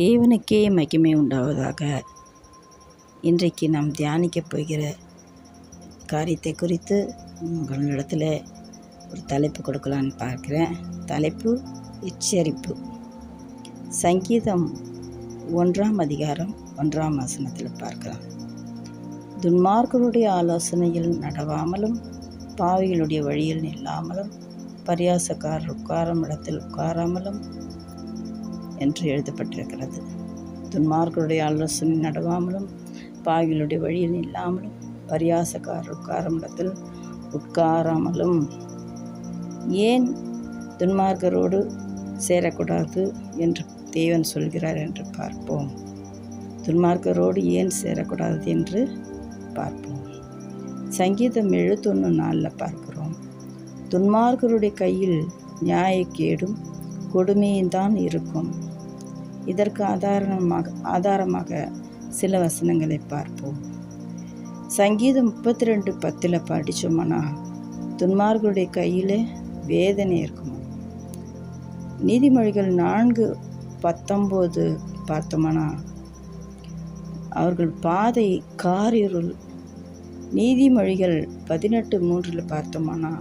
தேவனுக்கே மகிமை உண்டாவதாக. இன்றைக்கு நாம் தியானிக்கப் போகிற காரியத்தை குறித்து உங்களிடத்தில் ஒரு தலைப்பு கொடுக்கலான்னு பார்க்குறேன். தலைப்பு எச்சரிப்பு சங்கீதம் ஒன்றாம் அதிகாரம் ஒன்றாம் வசனத்தில் பார்க்கலாம். துன்மார்க்கருடைய ஆலோசனையில் நடவாமலும் பாவிகளுடைய வழியில் நில்லாமலும் பரியாசக்காரர் உட்காரும் இடத்தில் உட்காராமலும் என்று எழுதப்பட்டிருக்கிறது. துன்மார்களுடைய ஆலோசனை நடவாமலும் பாவிகளுடைய வழியில் இல்லாமலும் பரியாசக்காரர் உட்காரமிடத்தில் உட்காராமலும் ஏன் துன்மார்க்கரோடு சேரக்கூடாது என்று தேவன் சொல்கிறார் என்று பார்ப்போம். துன்மார்க்கரோடு ஏன் சேரக்கூடாது என்று பார்ப்போம். சங்கீதம் எழுத்தொன்று நாளில் பார்க்கிறோம். துன்மார்க்கருடைய கையில் நியாயக்கேடும் கொடுமையும் தான் இருக்கும். இதற்கு ஆதாரமாக ஆதாரமாக சில வசனங்களை பார்ப்போம். சங்கீதம் முப்பத்தி ரெண்டு பத்தில் படித்தோம்னா துன்மார்களுடைய கையில் வேதனை இருக்கும்? நீதிமொழிகள் நான்கு பத்தொம்போது பார்த்தோம்னா அவர்கள் பாதை காரிருள் நீதிமொழிகள் பதினெட்டு மூன்றில் பார்த்தோம்னா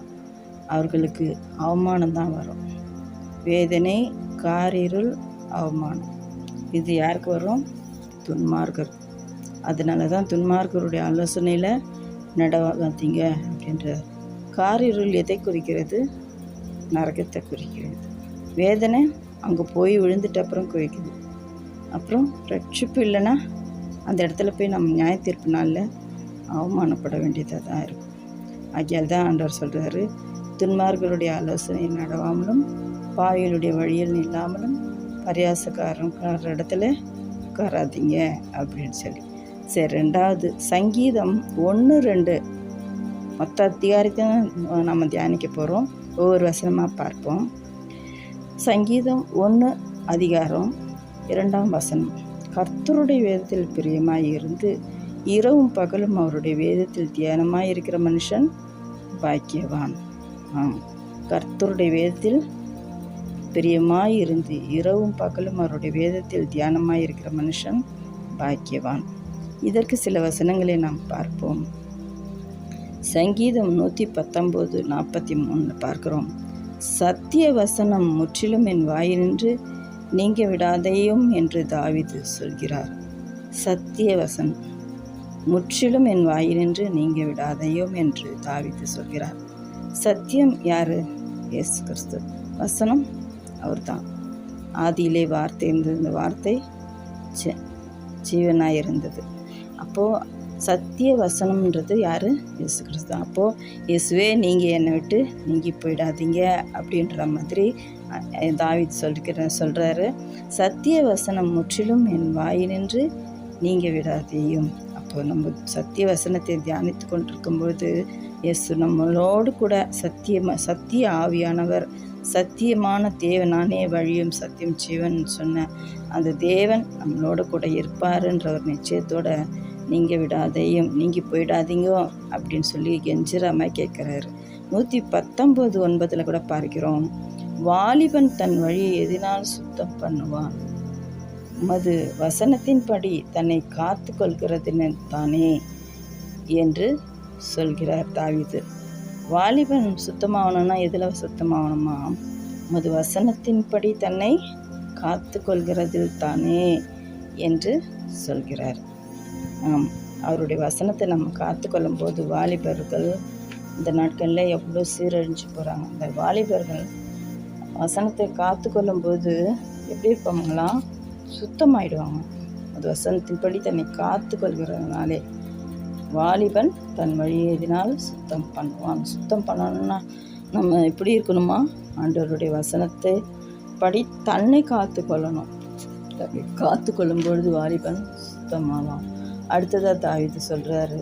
அவர்களுக்கு அவமானம் தான் வரும். வேதனை காரிருள் அவமானம். இது யாருக்கு வரும்? துன்மார்க்கர் அதனால தான் துன்மார்க்கருடைய ஆலோசனையில் நடவாதீங்க அப்படின்ற காரிருள் எதை குறிக்கிறது? நரகத்தை குறிக்கிறது. வேதனை அங்கே போய் விழுந்துட்ட அப்புறம் குறிக்குது. அப்புறம் ரட்சிப்பு இல்லைன்னா அந்த இடத்துல போய் நம்ம நியாய தீர்ப்பு நாளில் அவமானப்பட வேண்டியதாக தான் இருக்கும். ஆகியால் தான் ஆண்டவர் சொல்கிறாரு துன்மார்களுடைய ஆலோசனை நடவாமலும் பாவிகளுடைய வழியில் இல்லாமலும் பரியாசக்காரன் இடத்துல உட்காராதீங்க அப்படின்னு சொல்லி. சரி ரெண்டாவது சங்கீதம் ஒன்று ரெண்டு. மொத்த அதிகாரத்தையும் நம்ம தியானிக்க போகிறோம் ஒவ்வொரு வசனமாக பார்ப்போம். சங்கீதம் ஒன்று அதிகாரம் இரண்டாம் வசனம். கர்த்தருடைய வேதத்தில் பிரியமாக இருந்து இரவும் பகலும் அவருடைய வேதத்தில் தியானமாக இருக்கிற மனுஷன் பாக்கியவான். ஆம். கர்த்தருடைய வேதத்தில் பிரியமாய் இருந்து இரவும் பகலும் அவருடைய வேதத்தில் தியானமாய் இருக்கிற மனுஷன் பாக்கியவான். இதற்கு சில வசனங்களை நாம் பார்ப்போம். சங்கீதம் நூற்றி பத்தொம்போது நாற்பத்தி மூணு பார்க்குறோம். சத்திய வசனம் முற்றிலும் என் வாயினின்று நீங்க விடாதையும் என்று தாவிது சொல்கிறார். சத்திய வசனம் முற்றிலும் என் வாயினின்று நீங்க விடாதையும் என்று தாவிது சொல்கிறார். சத்தியம் யாரு? எஸ் கிறிஸ்து. வசனம் அவர்தான். ஆதியிலே வார்த்தை இருந்தது. இந்த வார்த்தை ஜீவனாக இருந்தது. அப்போது சத்திய வசனம்ன்றது யார்? இயேசு கிறிஸ்து அப்போது இயேசுவே நீங்கள் என்னை விட்டு நீங்கி போயிடாதீங்க அப்படின்ற மாதிரி தாவித் சொல்லிக்கிற சொல்கிறாரு சத்திய வசனம் முற்றிலும் என் வாயினின்று நீங்கள் விடாதேயும். அப்போ நம்ம சத்திய வசனத்தை தியானித்து கொண்டிருக்கும்போது இயேசு நம்மளோடு கூட சத்தியம சத்திய ஆவியானவர் சத்தியமான தேவனானே வழியும் சத்தியம் ஜீவன் சொன்ன அந்த தேவன் நம்மளோட கூட இருப்பாருன்ற ஒரு நிச்சயத்தோட நீங்கள் விடாதையும் நீங்கள் போயிடாதீங்க அப்படின்னு சொல்லி கெஞ்சிராம கேட்குறாரு. நூற்றி பத்தொம்போது ஒன்பதில் கூட பார்க்கிறோம். வாலிபன் தன் வழியை எதினால் சுத்தம் பண்ணுவான். மது வசனத்தின்படி தன்னை காத்து கொள்கிறதுன்னு தானே என்று சொல்கிறார் தாவிது. வாலிபன் சுத்தமாகணும்னா எதில் சுத்தமாகணுமா மது வசனத்தின்படி தன்னை காத்து கொள்கிறதில் தானே என்று சொல்கிறார். ஆம் அவருடைய வசனத்தை நம்ம காத்து கொள்ளும்போது வாலிபர்கள் இந்த நாட்களில் எவ்வளோ சீரழிஞ்சு போகிறாங்க அந்த வாலிபர்கள் வசனத்தை காத்து கொள்ளும்போது எப்படி இருப்பாங்களாம்? சுத்தமாயிடுவாங்க. அது வசனத்தின்படி தன்னை காத்து கொள்கிறதுனாலே வாலிபன் தன் வழி எதினால் சுத்தம் பண்ணுவான். சுத்தம் பண்ணணும்னா நம்ம எப்படி இருக்கணுமா? ஆண்டவருடைய வசனத்தை படி தன்னை காத்து கொள்ளணும். காத்து கொள்ளும் பொழுது வாலிபன் சுத்தமாவான். அடுத்ததாக தாவிது சொல்கிறாரு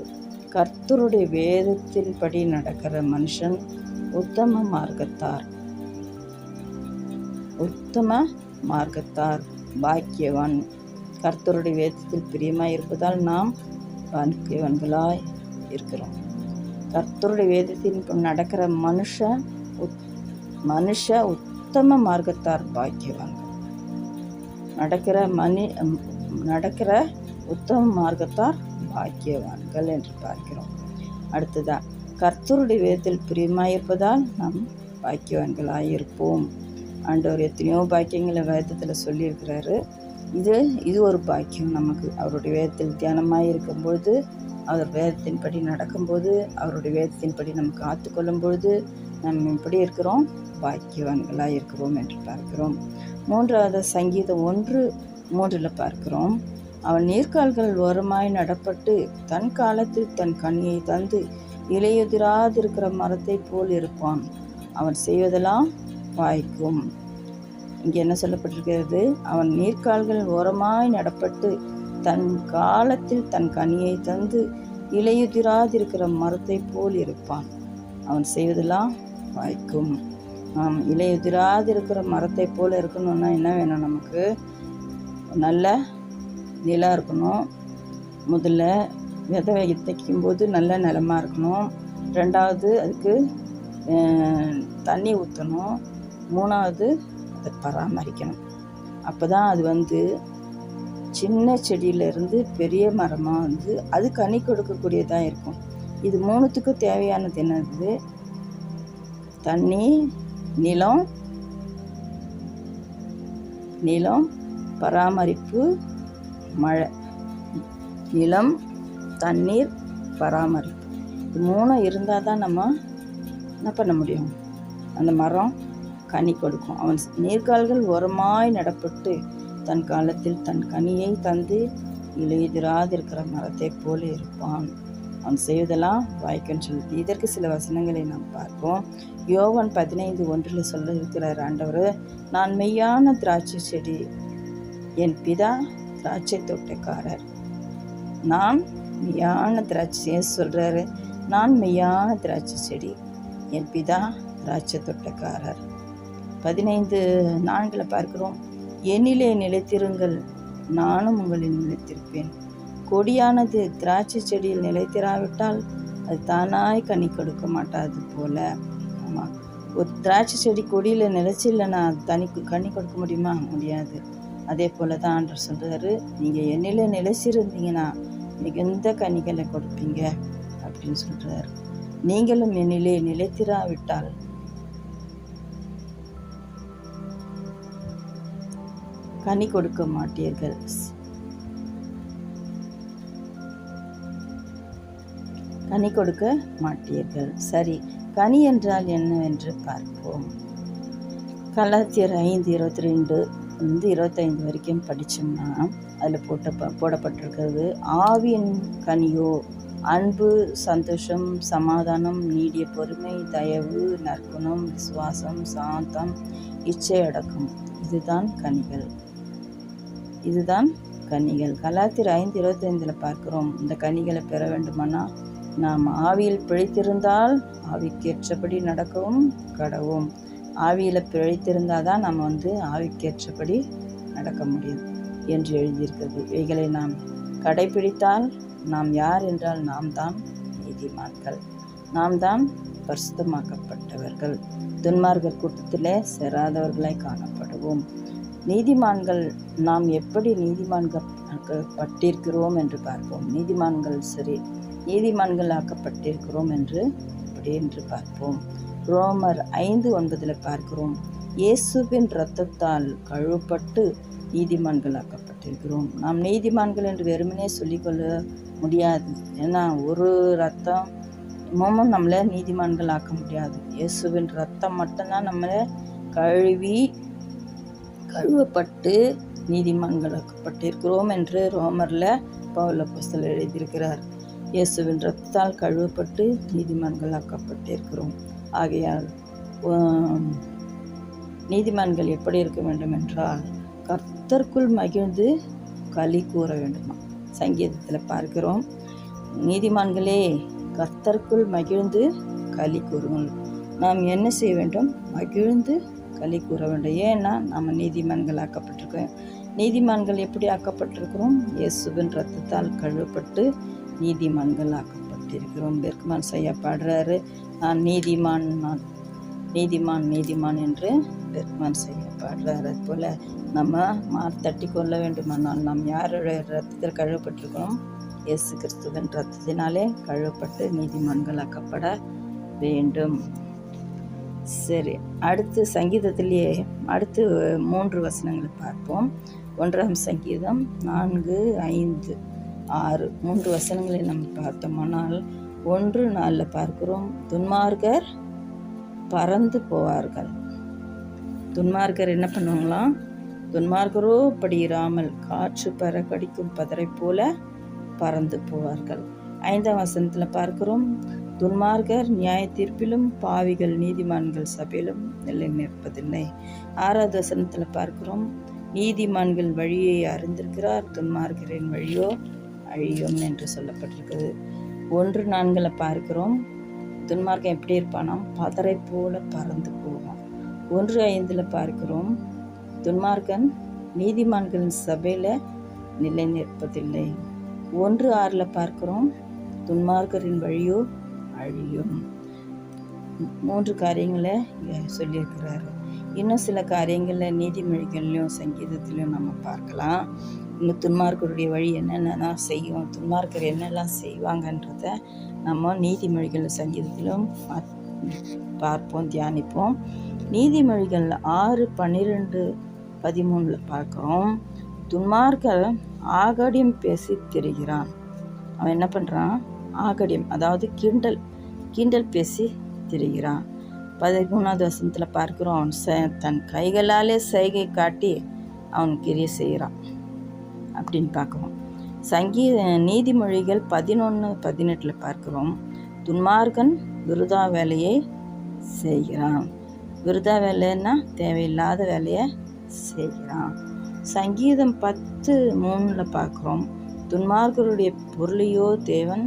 கர்த்தருடைய வேதத்தின் படி நடக்கிற மனுஷன் உத்தம மார்க்கத்தார். உத்தம மார்க்கத்தார் பாக்கியவான். கர்த்தருடைய வேதத்தில் பிரியமாக இருப்பதால் நாம் பாக்கியவன்களாய் இருக்கிறோம். கர்த்தருடைய வேதத்தின் நடக்கிற மனுஷ உத் மனுஷ உத்தம மார்க்கத்தார் பாக்கியவான்கள். நடக்கிற மணி நடக்கிற உத்தம மார்க்கத்தார் பாக்கியவான்கள் என்று பார்க்கிறோம். அடுத்ததான் கர்த்தருடைய வேதத்தில் பிரியமாயிருப்பதால் நாம் பாக்கியவான்களாயிருப்போம் ஆண்டவர் எத்தனையோ பாக்கியங்களை வேதத்தில் சொல்லியிருக்கிறாரு. இது இது ஒரு பாக்கியம் நமக்கு. அவருடைய வேதத்தில் தியானமாக இருக்கும்பொழுது அவர் வேதத்தின்படி நடக்கும்போது அவருடைய வேதத்தின்படி நம்ம காத்து கொள்ளும் பொழுது நம்ம எப்படி இருக்கிறோம் பாக்கியவான்களாக இருக்கிறோம் என்று பார்க்கிறோம். மூன்றாவது சங்கீதம் ஒன்று மூன்றில் பார்க்கிறோம். அவன் நீர்க்கால்கள் ஓரமாய் நடப்பட்டு தன் காலத்தில் தன் கண்ணியை தந்து இலையுதிராதிருக்கிற மரத்தை போல் இருப்பான். அவன் செய்வதெல்லாம் வாய்க்கும் இங்கே என்ன சொல்லப்பட்டிருக்கிறது? அவன் நீர்க்கால்கள் ஓரமாய் நடப்பட்டு தன் காலத்தில் தன் கனியை தந்து இலையுதிராதிருக்கிற மரத்தை போல் இருப்பான். அவன் செய்வதெல்லாம் வாய்க்கும். ஆம் இலையுதிராதிருக்கிற மரத்தை போல் இருக்கணும்னா என்ன வேணும் நமக்கு? நல்ல நிலம் இருக்கணும். முதல்ல விதை விதைக்கும் போது நல்ல நிலமா இருக்கணும். ரெண்டாவது அதுக்கு தண்ணி ஊற்றணும் மூணாவது அதை பராமரிக்கணும். அப்போ தான் அது வந்து சின்ன செடியிலேருந்து பெரிய மரமாக வந்து அது கனி கொடுக்கக்கூடியதாக இருக்கும். இது மூணுத்துக்கும் தேவையானது என்னது? தண்ணி நிலம் நிலம் பராமரிப்பு மழை. நிலம் தண்ணீர் பராமரிப்பு. இது மூணும் இருந்தால் தான் நம்ம என்ன பண்ண முடியும்? அந்த மரம் கனி கொடுக்கும். அவன் நீர்கால்கள் உரமாய் நடப்பட்டு தன் காலத்தில் தன் கனியை தந்து இலையுதிராதிருக்கிற மரத்தை போல இருப்பான். அவன் செய்வதெல்லாம் வாய்க்குன்னு சொல்லுது. இதற்கு சில வசனங்களை நாம் பார்ப்போம். யோவன் பதினைந்து ஒன்றில் சொல்ல இருக்கிறார் ஆண்டவர் நான் மெய்யான திராட்சை செடி என் பிதா திராட்சை தோட்டக்காரர். நான் மெய்யான திராட்சையை சொல்கிறாரு நான் மெய்யான திராட்சை செடி என் பிதா திராட்சை தோட்டக்காரர். பதினைந்து நான்கில் பார்க்கிறோம். என்னிலே நிலைத்திருங்கள். நானும் உங்களில் நிலைத்திருப்பேன். கொடியானது திராட்சை செடியில் நிலைத்திராவிட்டால் அது தானாய் கனி கொடுக்க மாட்டாது போல. ஆமாம் ஒரு திராட்சை செடி கொடியில் நிலைச்சி இல்லைன்னா தனி கனி கொடுக்க முடியுமா? முடியாது. அதே போல் தான் ஆண்டர் சொல்கிறாரு நீங்கள் என்னில் நிலைச்சிருந்தீங்கன்னா மிகுந்த கனிகளை கொடுப்பீங்க அப்படின்னு சொல்கிறாரு நீங்களும் என்னிலே நிலைத்திராவிட்டால் கனி கொடுக்க மாட்டீர்கள். கனி கொடுக்க மாட்டீர்கள். சரி கனி என்றால் என்னவென்று பார்ப்போம். கலாத்தியர் ஐந்து இருபத்தி ரெண்டு வந்து இருபத்தைந்து வரைக்கும் படித்தோம்னா அதில் போட்ட போடப்பட்டிருக்கிறது ஆவியின் கனியோ அன்பு சந்தோஷம் சமாதானம் நீடிய பொறுமை தயவு நற்குணம் விசுவாசம் சாந்தம் இச்சை அடக்கம். இதுதான் கனிகள். இதுதான் கனிகள். கலாத்திர ஐந்து இருபத்தைந்தில் பார்க்குறோம். இந்த கனிகளை பெற வேண்டுமானால் நாம் ஆவியில் பிழைத்திருந்தால் ஆவிக்கேற்றபடி நடக்கவும் கடவும். ஆவியில் பிழைத்திருந்தால் தான் நம்ம வந்து ஆவிக்கேற்றபடி நடக்க முடியும் என்று எழுதியிருக்கிறது. இவைகளை நாம் கடைபிடித்தால் நாம் யார் என்றால் நாம் தான் நீதிமான்கள். நாம் தான் பரிசுத்தமாக்கப்பட்டவர்கள். துன்மார்கர் கூட்டத்திலே சேராதவர்களாய் காணப்படுவோம். நீதிமான்கள் நாம் எப்படி நீதிமான்கள் பட்டிருக்கிறோம் என்று பார்ப்போம். நீதிமான்கள் சரி நீதிமான்கள் ஆக்கப்பட்டிருக்கிறோம் என்று அப்படி என்று பார்ப்போம். ரோமர் ஐந்து ஒன்பதில் பார்க்கிறோம் இயேசுவின் இரத்தத்தால் கழுவப்பட்டு நீதிமான்கள் ஆக்கப்பட்டிருக்கிறோம். நாம் நீதிமான்கள் என்று வெறுமனே சொல்லிக்கொள்ள முடியாது. ஏன்னா ஒரு ரத்தம் மோமும் நம்மளை நீதிமான்கள் ஆக்க முடியாது. இயேசுவின் ரத்தம் மட்டும்தான் நம்மளை கழுவி கழுவப்பட்டு நீதிமான்களாக்கப்பட்டிருக்கிறோம் என்று ரோமரில் பவுல புஸ்தல் எழுதியிருக்கிறார். இயேசுவின் ரத்தத்தால் கழுவப்பட்டு நீதிமான்களாக்கப்பட்டிருக்கிறோம் ஆகையால் நீதிமான்கள் எப்படி இருக்க வேண்டும் என்றால் கர்த்தர்க்குள் மகிழ்ந்து களி கூற வேண்டுமா? சங்கீதத்தில் பார்க்கிறோம். நீதிமான்களே கர்த்தர்க்குள் மகிழ்ந்து களி கூறுங்கள். நாம் என்ன செய்ய வேண்டும்? மகிழ்ந்து களி கூற வேண்டும். ஏன்னா நம்ம நீதிமான்கள் ஆக்கப்பட்டிருக்கோம் நீதிமான்கள் எப்படி ஆக்கப்பட்டிருக்கிறோம்? இயேசுவின் ரத்தத்தால் கழுவப்பட்டு நீதிமான்கள் ஆக்கப்பட்டிருக்கிறோம் பெர்க்மான் செய்ய பாடுறாரு நான் நீதிமான் நான் நீதிமான் நீதிமான் என்று பெர்க்மான் செய்ய பாடுறாரு. அது போல் நம்ம மார் தட்டி கொள்ள வேண்டுமானால் நாம் யாருடைய ரத்தத்தில் கழுவப்பட்டிருக்கிறோம்? இயேசு கிறிஸ்துவின் ரத்தத்தினாலே கழுவப்பட்டு நீதிமான்களாக்கப்பட வேண்டும். சரி அடுத்து சங்கீதத்திலேயே அடுத்து மூன்று வசனங்களை பார்ப்போம். ஒன்றாம் சங்கீதம் நான்கு ஐந்து ஆறு. மூன்று வசனங்களை நம்ம பார்த்தோமானால் ஒன்று நாளில் பார்க்கிறோம். துன்மார்கர் பறந்து போவார்கள். துன்மார்கர் என்ன பண்ணுவாங்களாம்? துன்மார்கரோ படியிராமல் காற்று பெற கடிக்கும் பதரை போல பறந்து போவார்கள். ஐந்தாம் வசனத்தில் பார்க்கிறோம். துன்மார்கர் நியாய தீர்ப்பிலும் பாவிகள் நீதிமான்கள் சபையிலும் நிலை நிற்பதில்லை. ஆறாவது வசனத்தில் பார்க்கிறோம். நீதிமான்கள் வழியை அறிந்திருக்கிறார் துன்மார்கரின் வழியோ அழியும் என்று சொல்லப்பட்டிருக்குது ஒன்று நான்களை பார்க்கிறோம். துன்மார்க்கம் எப்படி இருப்பானா பதரை போல பறந்து போகும் ஒன்று ஐந்தில் பார்க்கிறோம். துன்மார்க்கன் நீதிமான்களின் சபையில் நிலை நிற்பதில்லை. ஒன்று ஆறில் பார்க்கிறோம். துன்மார்க்கரின் வழியோ அழியும். மூன்று காரியங்களை இங்கே சொல்லியிருக்கிறாரு. இன்னும் சில காரியங்களில் நீதிமொழிகள்லையும் சங்கீதத்துலையும் நம்ம பார்க்கலாம். இந்த துன்மார்க்கருடைய வழி என்னென்னலாம் செய்யும் துன்மார்க்கர் என்னெல்லாம் செய்வாங்கன்றத நம்ம நீதிமொழிகள் சங்கீதத்திலும் பார்ப்போம் தியானிப்போம். நீதிமொழிகள் ஆறு பன்னிரெண்டு பதிமூணில் பார்க்குறோம். துன்மார்க்கர் ஆகடியும் பேசி தெரிகிறான். அவன் என்ன பண்ணுறான் ஆகடியம். அதாவது கிண்டல். கிண்டல் பேசி திரிகிறான். பதிமூணாவது வசனத்தில் பார்க்குறோம் அவன் ச தன் கைகளாலே செய்கை காட்டி அவன் கிரிய செய்கிறான் அப்படின்னு பார்க்குறோம். சங்கீத நீதிமொழிகள் பதினொன்று பதினெட்டில் பார்க்குறோம். துன்மார்கன் விருதா வேலையை செய்கிறான். விருதா வேலைன்னா தேவையில்லாத வேலையை செய்கிறான். சங்கீதம் பத்து மூணில் பார்க்குறோம். துன்மார்கருடைய பொருளையோ தேவன்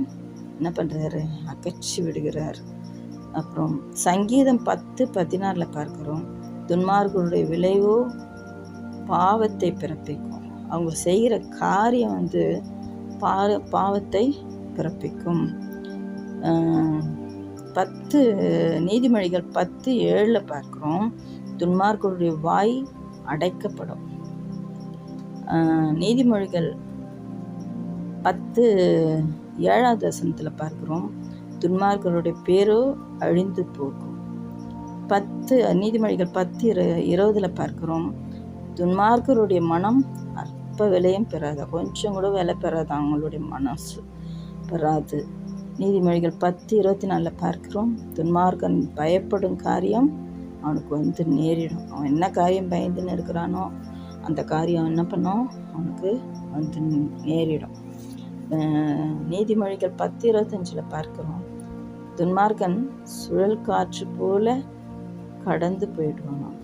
என்ன பண்ணுறாரு அகற்றி விடுகிறார். அப்புறம் சங்கீதம் பத்து பதினாறில் பார்க்குறோம். துன்மார்களுடைய விளைவோ பாவத்தை பிறப்பிக்கும். அவங்க செய்கிற காரியம் வந்து பா பாவத்தை பிறப்பிக்கும். பத்து நீதிமொழிகள் பத்து ஏழில் பார்க்குறோம். துன்மார்களுடைய வாய் அடைக்கப்படும். நீதிமொழிகள் பத்து ஏழாவது வசனத்தில் பார்க்குறோம். துன்மார்களுடைய பேரோ அழிந்து போகும். பத்து நீதிமொழிகள் பத்து இரு இருபதில் பார்க்குறோம். துன்மார்க்கருடைய மனம் அற்ப விலையும் பெறாது. கொஞ்சம் கூட விலை பெறாது அவங்களுடைய மனசு. பெறாது. நீதிமொழிகள் பத்து இருபத்தி நாலில் பார்க்குறோம். துன்மார்க்கன் பயப்படும் காரியம் அவனுக்கு வந்து நேரிடும். அவன் என்ன காரியம் பயந்துன்னு இருக்கிறானோ அந்த காரியம் என்ன பண்ணோம் அவனுக்கு வந்து நேரிடும். நீதிமொழிகள் பத்து இருபத்தஞ்சில் பார்க்குறோம். துன்மார்க்கன் சுழல் காற்று போல கடந்து போயிடுவானாம்.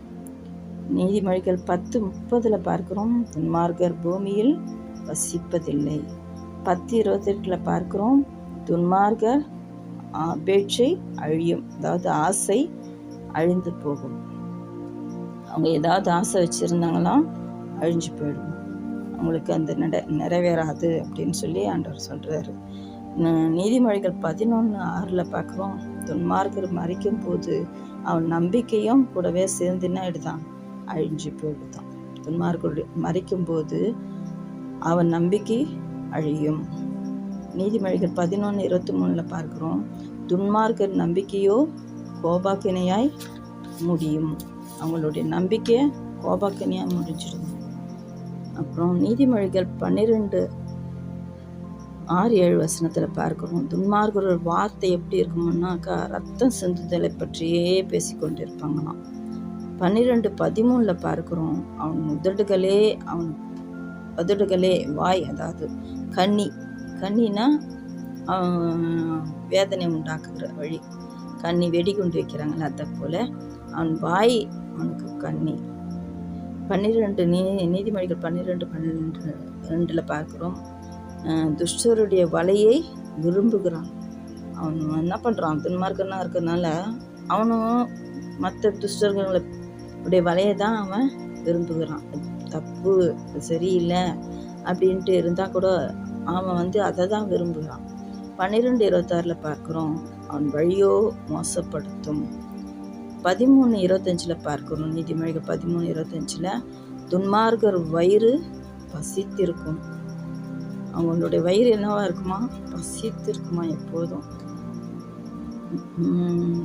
நீதிமொழிகள் பத்து முப்பதில் பார்க்குறோம். துன்மார்க்கர் பூமியில் வசிப்பதில்லை. பத்து இருபத்தெட்டில் பார்க்குறோம். துன்மார்க்கர் அபேட்சை அழியும் அதாவது ஆசை அழிந்து போகும். அவங்க ஏதாவது ஆசை வச்சுருந்தாங்களாம் அழிஞ்சு போயிடும் அவங்களுக்கு அந்த நட நிறைவேறாது அப்படின்னு சொல்லி ஆண்டவர் சொல்கிறாரு நீதிமொழிகள் பதினொன்று ஆறில் பார்க்குறோம். துன்மார்க்கர் மறிக்கும் போது அவன் நம்பிக்கையும் கூடவே சேர்ந்து என்ன ஆயிடுதான்? அழிஞ்சு போயிடுதான். துன்மார்க்கருடைய மறிக்கும் போது அவன் நம்பிக்கை அழியும். நீதிமொழிகள் பதினொன்று இருபத்தி மூணில் பார்க்குறோம். துன்மார்க்கர் நம்பிக்கையோ கோபாக்கினையாய் முடியும். அவங்களுடைய நம்பிக்கையை கோபாக்கினையாக முடிஞ்சிடும். அப்புறம் நீதிமொழிகள் பன்னிரெண்டு ஆறு ஏழு வசனத்தில் பார்க்குறோம் துன்மார்கரோட வார்த்தை எப்படி இருக்குமுன்னாக்கா ரத்தம் சிந்துதலை பற்றியே பேசிக்கொண்டு இருப்பாங்களாம் பன்னிரெண்டு பதிமூணில் பார்க்குறோம். அவன் உதடுகளே அவன் உதடுகளே வாய் அதாவது கன்னி கண்ணினா வேதனை உண்டாக்குகிற வழி. கண்ணி வெடிகுண்டு வைக்கிறாங்களே அதை போல் அவன் வாய் அவனுக்கு கண்ணி. பன்னிரெண்டு நீ நீதிமொழிகள் பன்னிரெண்டு பன்னிரெண்டு ரெண்டில் பார்க்குறோம். துஷ்டருடைய வலையை விரும்புகிறான். அவன் என்ன பண்ணுறான் துன்மார்க்கனாக இருக்கிறதுனால அவனும் மற்ற துஷ்டர்களுடைய வலையை தான் அவன் விரும்புகிறான். தப்பு சரியில்லை அப்படின்ட்டு இருந்தால் கூட அவன் வந்து அதை தான் விரும்புகிறான். பன்னிரெண்டு இருபத்தாறில் பார்க்குறோம். அவன் வழியோ மோசப்படுத்தும். பதிமூணு இருபத்தஞ்சில் பார்க்கணும். நீதிமொழிகள் பதிமூணு இருபத்தஞ்சில் துன்மார்கர் வயிறு பசித்திருக்கும். அவங்களுடைய வயிறு என்னவா இருக்குமா? பசித்திருக்குமா எப்போதும்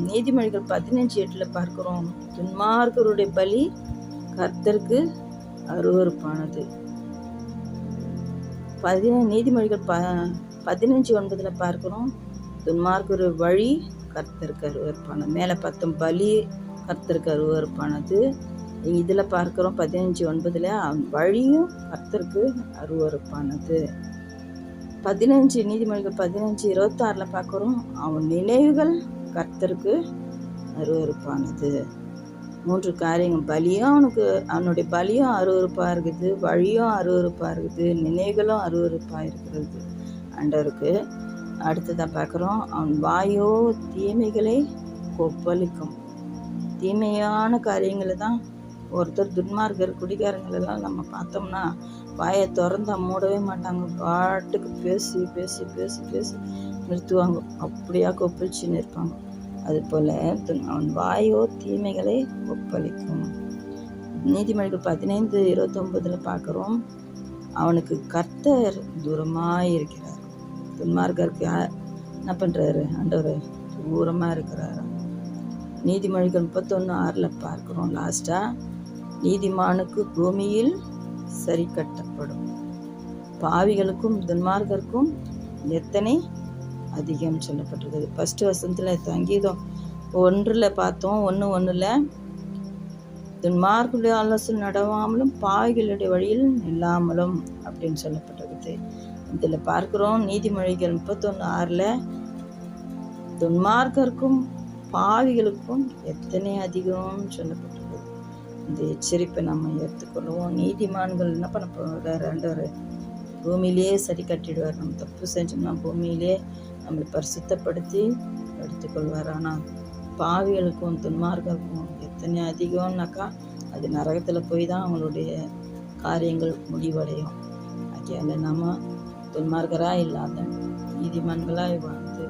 நீதிமொழிகள் பதினஞ்சு எட்டில் பார்க்குறோம். துன்மார்கருடைய பலி கர்த்தருக்கு அருவருப்பானது. பதின நீதிமொழிகள் ப பதினஞ்சு ஒன்பதில் பார்க்குறோம். துன்மார்கரு வழி கர்த்தருக்கு அருவருப்பானது. மேலே பத்தும் பலி கர்த்தருக்கு அருவருப்பானது. இதில் பார்க்குறோம் பதினஞ்சு ஒன்பதில் அவன் வழியும் கர்த்தருக்கு அருவருப்பானது. பதினஞ்சு நீதிமொழிகள் பதினஞ்சு இருபத்தாறில் பார்க்குறோம் அவன் நினைவுகள் கர்த்தருக்கு அருவறுப்பானது மூன்று காரியங்கள் பலியும் அவனுக்கு அவனுடைய பலியும் அருவருப்பாக இருக்குது வழியும் அருவருப்பாக இருக்குது நினைவுகளும் அருவருப்பாக இருக்கிறது. ஆண்டவருக்கு அடுத்ததாக பார்க்குறோம். அவன் வாயோ தீமைகளை கொப்பளிக்கும். தீமையான காரியங்களை தான் ஒருத்தர் துன்மார்க்கர் குடிகாரங்களெல்லாம் நம்ம பார்த்தோம்னா வாயை திறந்தா மூடவே மாட்டாங்க. பாட்டுக்கு பேசி பேசி பேசி பேசி நிறுத்துவாங்க. அப்படியா கொப்பளிச்சுன்னு இருப்பாங்க. அதுபோல் அவன் வாயோ தீமைகளை ஒப்பளிக்கும் நீதிமொழிகள் பதினைந்து இருபத்தொம்பதில் பார்க்குறோம். அவனுக்கு கர்த்தர் தூரமாக இருக்கிறார். துன்மார்க்கருக்கு யா- என்ன பண்ணுறாரு ஆண்டவர் தூரமாக இருக்கிறாரு? நீதிமொழிகள் முப்பத்தொன்று ஆறில் பார்க்குறோம். லாஸ்ட்டாக நீதிமானுக்கு பூமியில் சரி கட்டப்படும். பாவிகளுக்கும் துன்மார்க்கருக்கும் எத்தனை? அதிகம் சொல்லப்பட்டிருக்குது. ஃபஸ்ட்டு வசனத்தில் சங்கீதம் ஒன்றில் பார்த்தோம் ஒன்று ஒன்றில் துன்மார்களுடைய ஆலோசனை நடவாமலும் பாவிகளுடைய வழியில் நில்லாமலும் அப்படின்னு சொல்லப்பட்டிருக்குது. இதில் பார்க்குறோம் நீதிமொழிகள் முப்பத்தொன்று ஆறில் துன்மார்க்கருக்கும் பாவிகளுக்கும் எத்தனை அதிகம்னு சொல்லப்பட்டிருக்கு இந்த எச்சரிப்பை நம்ம எடுத்துக்கொள்வோம் நீதிமான்கள் என்ன பண்ண போகிறார் ஆண்டவர் பூமியிலே சரி கட்டிடுவார். நம்ம தப்பு செஞ்சோம்னா பூமியிலே நம்மளை பரிசுத்தப்படுத்தி எடுத்துக்கொள்வார் ஆனால் பாவிகளுக்கும் துன்மார்க்கருக்கும் எத்தனை அதிகம்னாக்கா அது நரகத்தில் போய் தான் அவங்களுடைய காரியங்கள் முடிவடையும். ஆகையால் நம்ம துன்மார்கராக இல்லாத நீதிமன்களாக வாழ்ந்து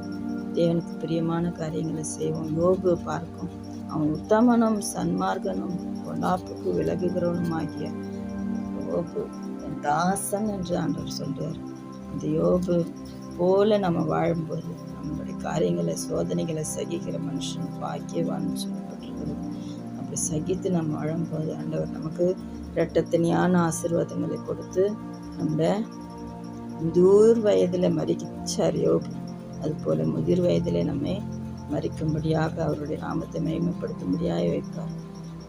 தேவனுக்கு பிரியமான காரியங்களை செய்வோம். யோகு பார்க்கும். அவன் உத்தமனும் சன்மார்க்கனும் பொல்லாப்புக்கு விலகுகிறவனும் ஆகிய யோபு என் தாசன் என்று ஆண்டவர் சொல்றார். அந்த யோபு போல நம்ம வாழும்போது நம்மளுடைய காரியங்களை சோதனைகளை சகிக்கிற மனுஷன் பாக்கியவான்னு சொல்லப்பட்டிருக்கிறது. அப்படி சகித்து நம்ம வாழும்போது ஆண்டவர் நமக்கு இரட்டத்தனியான ஆசீர்வாதங்களை கொடுத்து நம்மளை முதிர் வயதில் மறிச்சார் யோபு அதுபோல் முதிர் வயதிலே நம்மை மறிக்கும்படியாக அவருடைய நாமத்தை மேம்படுத்தும்படியாக வைப்பார்.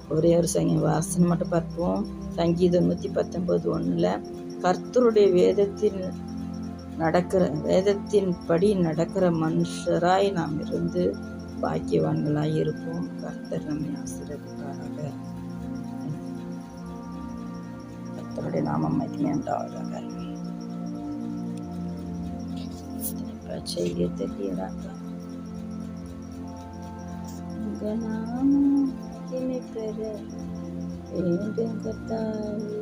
ஒரே ஒரு சங்க வாசனை மட்டும் பார்ப்போம். சங்கீதம் நூற்றி பத்தொன்பது ஒன்றில் கர்த்தருடைய வேதத்தில் நடக்கிற வேதத்தின் படி நடக்கிற மனுஷராய் நாம் இருந்து பாக்கியவான்களாய் இருப்போம். கர்த்தர் நம்மை ஆசீர்வதிப்பாராக. கர்த்தருடைய நாமம் மகிமையுண்டாவதாக. செய்தியை தெரியறாங்க உங்க நாமம் மகிமை பெற வேண்டும் கர்த்தாவே